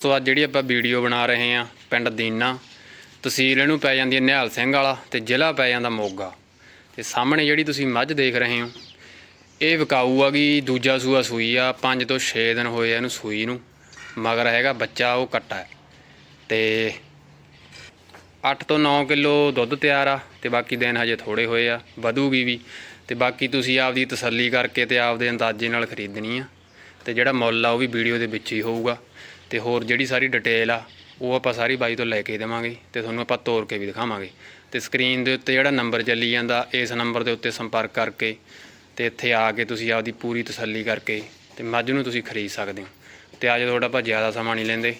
ਸੋ ਅੱਜ ਜਿਹੜੀ ਆਪਾਂ ਵੀਡੀਓ ਬਣਾ ਰਹੇ ਹਾਂ ਪਿੰਡ ਦੀਨਾ, ਤਹਿਸੀਲ ਇਹਨੂੰ ਪੈ ਜਾਂਦੀ ਹੈ ਨਿਹਾਲ ਸਿੰਘ ਵਾਲਾ ਤੇ ਜ਼ਿਲ੍ਹਾ ਪੈ ਜਾਂਦਾ ਮੋਗਾ। ਤੇ ਸਾਹਮਣੇ ਜਿਹੜੀ ਤੁਸੀਂ ਮੱਝ ਦੇਖ ਰਹੇ ਹੋ, ਇਹ ਵਿਕਾਊ ਆ ਕਿ ਦੂਜਾ ਸੂਆ ਸੂਈ ਆ 5 ਤੋਂ 6 ਦਿਨ ਹੋਏ ਆ ਇਹਨੂੰ ਸੂਈ ਨੂੰ, ਮਗਰ ਹੈਗਾ ਬੱਚਾ ਉਹ ਕੱਟਾ ਹੈ। ਤੇ 8 ਤੋਂ 9 ਕਿਲੋ ਦੁੱਧ ਤਿਆਰ ਆ ਤੇ ਬਾਕੀ ਦਿਨ ਹਜੇ ਥੋੜੇ ਹੋਏ ਆ, ਵਧੂਗੀ ਵੀ। ਤੇ ਬਾਕੀ ਤੁਸੀਂ ਆਪਦੀ ਤਸੱਲੀ ਕਰਕੇ ਤੇ ਆਪਦੇ ਅੰਦਾਜ਼ੇ ਨਾਲ ਖਰੀਦਣੀ ਆ। ਤੇ ਜਿਹੜਾ ਮੁੱਲ ਆ ਉਹ ਵੀ ਵੀਡੀਓ ਦੇ ਵਿੱਚ ਹੀ ਹੋਊਗਾ। ਤੇ ਹੋਰ ਜਿਹੜੀ ਸਾਰੀ ਡਿਟੇਲ ਆ ਉਹ ਆਪਾਂ ਸਾਰੀ ਬਾਈ ਤੋਂ ਲੈ ਕੇ ਦੇਵਾਂਗੇ ਤੇ ਤੁਹਾਨੂੰ ਆਪਾਂ ਤੋੜ ਕੇ ਵੀ ਦਿਖਾਵਾਂਗੇ। ਤੇ ਸਕਰੀਨ ਦੇ ਉੱਤੇ ਜਿਹੜਾ ਨੰਬਰ ਚੱਲੀ ਜਾਂਦਾ ਇਸ ਨੰਬਰ ਦੇ ਉੱਤੇ ਸੰਪਰਕ ਕਰਕੇ ਤੇ ਇੱਥੇ ਆ ਕੇ ਤੁਸੀਂ ਆਪਦੀ ਪੂਰੀ ਤਸੱਲੀ ਕਰਕੇ ਤੇ ਮੱਝ ਨੂੰ ਤੁਸੀਂ ਖਰੀਦ ਸਕਦੇ ਹੋ। ਤੇ ਅੱਜ ਤੁਹਾਡਾ ਆਪਾਂ ਜ਼ਿਆਦਾ ਸਮਾਂ ਨਹੀਂ ਲੈਂਦੇ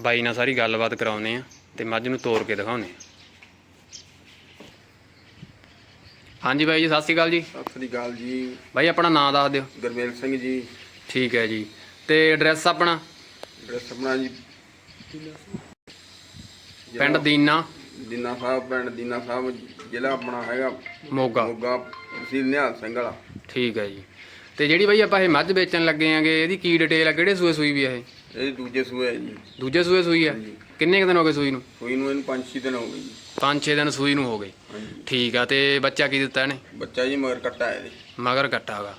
ਬਾਈ ਨਾਲ ਸਾਰੀ ਗੱਲਬਾਤ ਕਰਾਉਨੇ ਆ ਤੇ ਮੱਝ ਨੂੰ ਤੋੜ ਕੇ ਦਿਖਾਉਨੇ ਆ ਹਾਂਜੀ ਬਾਈ ਜੀ ਸਤਿ ਸ਼੍ਰੀ ਅਕਾਲ ਜੀ। ਸਤਿ ਸ੍ਰੀ ਅਕਾਲ ਜੀ। ਬਾਈ ਆਪਣਾ ਨਾਮ ਦੱਸ ਦਿਓ। ਗੁਰਮੇਲ ਸਿੰਘ ਜੀ। ਠੀਕ ਹੈ ਜੀ। ਤੇ ਐਡਰੈਸ ਆਪਣਾ? ਜੀ। ਪਿੰਡ ਦੀਨਾ। ਦੀਨਾ ਸਾਹਿਬ ਪਿੰਡ ਦੀਨਾ ਸਾਹਿਬ ਜ਼ਿਲ੍ਹਾ ਆਪਣਾ ਹੈਗਾ ਮੋਗਾ। ਮੋਗਾ ਤਹਿਸੀਲ ਨਿਹਾਲ ਸਿੰਘ ਵਾਲਾ। ਠੀਕ ਹੈ ਜੀ। ਤੇ ਜਿਹੜੀ ਬਾਈ ਆਪਾਂ ਇਹ ਮੱਝ ਵੇਚਣ ਲੱਗੇ ਆਂਗੇ ਇਹਦੀ ਕੀ ਡਿਟੇਲ ਆ? ਕਿਹੜੇ ਸੂਏ ਸੂਈ ਵੀ ਆ ਇਹ? ਇਹ ਦੂਜੇ ਸੂਏ ਹੈ ਜੀ। ਦੂਜੇ ਸੂਏ ਸੂਈ ਆ। ਕਿੰਨੇ ਕੁ ਦਿਨ ਹੋ ਗਏ ਸੂਈ ਨੂੰ? ਕੋਈ ਨੂੰ ਇਹਨੂੰ 5-6 ਦਿਨ ਹੋ ਗਏ ਜੀ। 5-6 ਦਿਨ ਸੂਈ ਨੂੰ ਹੋ ਗਏ। ਠੀਕ ਆ ਤੇ ਬੱਚਾ ਕੀ ਦਿੱਤਾ ਇਹਨੇ? ਬੱਚਾ ਜੀ ਮਗਰ ਕੱਟਾ ਹੈ ਇਹਦੇ। ਮਗਰ ਕੱਟਾ ਹੈਗਾ।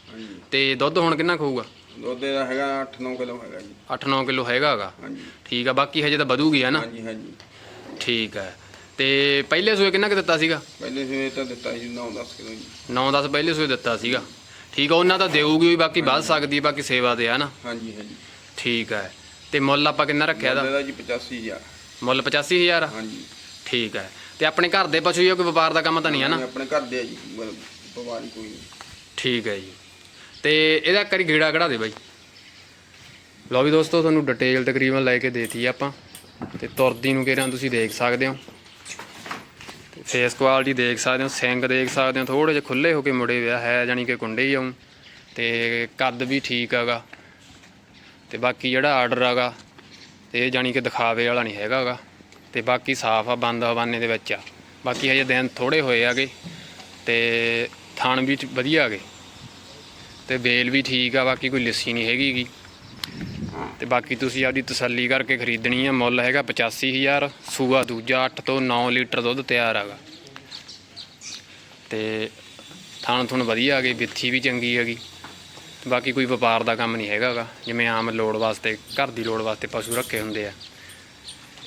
ਤੇ ਦੁੱਧ ਹੁਣ ਕਿੰਨਾ ਖਾਊਗਾ? ਦੁੱਧ ਦਾ ਹੈਗਾ 8-9 ਕਿਲੋ ਹੈਗਾ ਜੀ। 8-9 ਕਿਲੋ ਹੈਗਾ ਹੈਗਾ ਹਾਂਜੀ। ਠੀਕ ਆ ਬਾਕੀ ਹਜੇ ਤਾਂ ਵਧੂਗੀ ਆ ਨਾ? ਹਾਂਜੀ ਹਾਂਜੀ। ਠੀਕ ਹੈ ਤੇ ਪਹਿਲੇ ਸੂਏ ਕਿੰਨਾ ਕੁ ਦਿੱਤਾ ਸੀਗਾ? ਪਹਿਲੇ ਸੂਏ ਤਾਂ ਦਿੱਤਾ ਜੀ 9-10 ਕਿਲੋ ਜੀ। 9-10 ਪਹਿਲੇ ਸੂਏ ਦਿੱਤਾ ਸੀਗਾ। ਠੀਕ ਆ ਉਹਨਾਂ ਤਾਂ ਦੇਊਗੀ ਵੀ ਬਾਕੀ ਵੱਧ ਸਕਦੀ ਬਾਕੀ ਸੇਵਾ ਤੇ ਆ ਨਾ? ਹਾਂਜੀ ਹਾਂਜੀ। ਠੀਕ ਹੈ ਤੇ ਮੁੱਲ ਆਪਾਂ ਕਿੰਨਾ ਰੱਖਿਆ ਦੁੱਧ ਦਾ ਦਾ ਜੀ 85000 ਮੁੱਲ 85000 ਆ ਹਾਂਜੀ। ਠੀਕ ਹੈ ਤੇ ਆਪਣੇ ਘਰ ਦੇ ਪਸ਼ੂ ਹੀ ਆ ਕੋਈ ਵਪਾਰ ਦਾ ਕੰਮ ਤਾਂ ਨਹੀਂ ਆ ਨਾ? ਆਪਣੇ ਘਰ ਦੇ ਆ ਜੀ ਬ- ਬਿਮਾਰੀ ਕੋਈ ਨਹੀਂ। ਠੀਕ ਹੈ ਜੀ। ਤੇ ਇਹਦਾ ਕਰੀ ਗੇੜਾ ਕਢਾ ਦੇ ਬਾਈ। ਲਓ ਵੀ ਦੋਸਤੋ, ਤੁਹਾਨੂੰ ਡਿਟੇਲ ਤਕਰੀਬਨ ਲੈ ਕੇ ਦੇਤੀ ਆਪਾਂ। ਤੇ ਤੁਰਦੀ ਨੂੰ ਕਿਹੜਾ ਤੁਸੀਂ ਦੇਖ ਸਕਦੇ ਹੋ। ਫੇਸ ਕੁਆਲਿਟੀ ਦੇਖ ਸਕਦੇ ਹੋ ਸਿੰਗ ਦੇਖ ਸਕਦੇ ਹੋ ਥੋੜੇ ਜਿਹਾ ਖੁੱਲੇ ਹੋ ਕੇ ਮੁੜੇ ਹੋਇਆ ਹੈ ਜਾਨੀ ਕਿ ਕੁੰਡੇ ਹੀ ਆਉਂ ਤੇ ਕੱਦ ਵੀ ਠੀਕ ਹੈਗਾ। ਤੇ ਬਾਕੀ ਜਿਹੜਾ ਆਰਡਰ ਹੈਗਾ ਤੇ ਇਹ ਜਾਨੀ ਕਿ ਦਿਖਾਵੇ ਵਾਲਾ ਨਹੀਂ ਹੈਗਾ ਗਾ ਤੇ ਬਾਕੀ ਸਾਫ਼ ਆ, ਬੰਦ ਹਵਾਨੇ ਦੇ ਵਿੱਚ ਆ। ਬਾਕੀ ਹਜੇ ਦਿਨ ਥੋੜੇ ਹੋਏ ਆਗੇ ਤੇ ਥਾਣ ਵੀ ਵਧੀਆ ਹੈਗੇ। ਤੇ ਬੇਲ ਵੀ ਠੀਕ ਆ, ਬਾਕੀ ਕੋਈ ਲਿੱਸੀ ਨਹੀਂ ਹੈਗੀ ਗੀ। ਤੇ ਬਾਕੀ ਤੁਸੀਂ ਆਪਦੀ ਤਸੱਲੀ ਕਰਕੇ ਖਰੀਦਣੀ ਆ, ਮੁੱਲ ਹੈਗਾ 85000 ਸੂਆ ਦੂਜਾ 8 ਤੋਂ 9 ਲੀਟਰ ਦੁੱਧ ਤਿਆਰ ਹੈਗਾ ਤੇ ਥਾਣ ਥੁਣ ਵਧੀਆ ਆ ਗਈ, ਵਿੱਥੀ ਵੀ ਚੰਗੀ ਹੈਗੀ ਬਾਕੀ ਕੋਈ ਵਪਾਰ ਦਾ ਕੰਮ ਨਹੀਂ ਹੈਗਾ ਗਾ, ਜਿਵੇਂ ਆਮ ਲੋੜ ਵਾਸਤੇ, ਘਰ ਦੀ ਲੋੜ ਵਾਸਤੇ ਪਸ਼ੂ ਰੱਖੇ ਹੁੰਦੇ ਆ।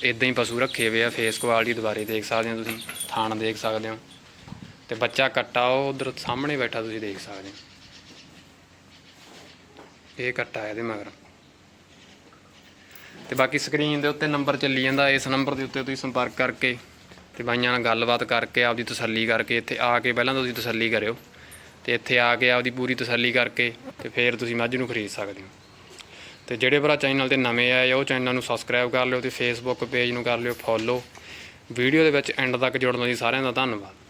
ਇਦਾਂ ਹੀ ਪਸ਼ੂ ਰੱਖੇ ਹੋਏ ਆ ਫੇਸ ਕੁਆਲਿਟੀ ਦੁਬਾਰੇ ਦੇਖ ਸਕਦੇ ਹੋ ਤੁਸੀਂ, ਥਾਣ ਦੇਖ ਸਕਦੇ ਹੋ। ਤੇ ਬੱਚਾ ਕੱਟਾ, ਉਹ ਉਧਰ ਸਾਹਮਣੇ ਬੈਠਾ, ਤੁਸੀਂ ਦੇਖ ਸਕਦੇ ਹੋ। ਇਹ ਕੱਟਾ ਇਹਦੇ ਮਗਰ। ਤੇ ਬਾਕੀ ਸਕਰੀਨ ਦੇ ਉੱਤੇ ਨੰਬਰ ਚੱਲੀ ਜਾਂਦਾ, ਇਸ ਨੰਬਰ ਦੇ ਉੱਤੇ ਤੁਸੀਂ ਸੰਪਰਕ ਕਰਕੇ ਤੇ ਬਾਈਆਂ ਨਾਲ ਗੱਲਬਾਤ ਕਰਕੇ ਆਪਦੀ ਤਸੱਲੀ ਕਰਕੇ ਇੱਥੇ ਆ ਕੇ ਪਹਿਲਾਂ ਤੁਸੀਂ ਤਸੱਲੀ ਕਰਿਓ ਤੇ ਇੱਥੇ ਆ ਕੇ ਆਪਦੀ ਪੂਰੀ ਤਸੱਲੀ ਕਰਕੇ ਤੇ ਫਿਰ ਤੁਸੀਂ ਮੱਝ ਨੂੰ ਖਰੀਦ ਸਕਦੇ ਹੋ। ਤੇ ਜਿਹੜੇ ਭਰਾ ਚੈਨਲ ਤੇ ਨਵੇਂ ਆਏ ਉਹ ਚੈਨਲ ਨੂੰ ਸਬਸਕ੍ਰਾਈਬ ਕਰ ਲਿਓ ਤੇ ਫੇਸਬੁੱਕ ਪੇਜ ਨੂੰ ਕਰ ਲਿਓ ਫੋਲੋ ਵੀਡੀਓ ਦੇ ਵਿੱਚ ਐਂਡ ਤੱਕ ਜੁੜਨ ਲਈ ਸਾਰਿਆਂ ਦਾ ਧੰਨਵਾਦ।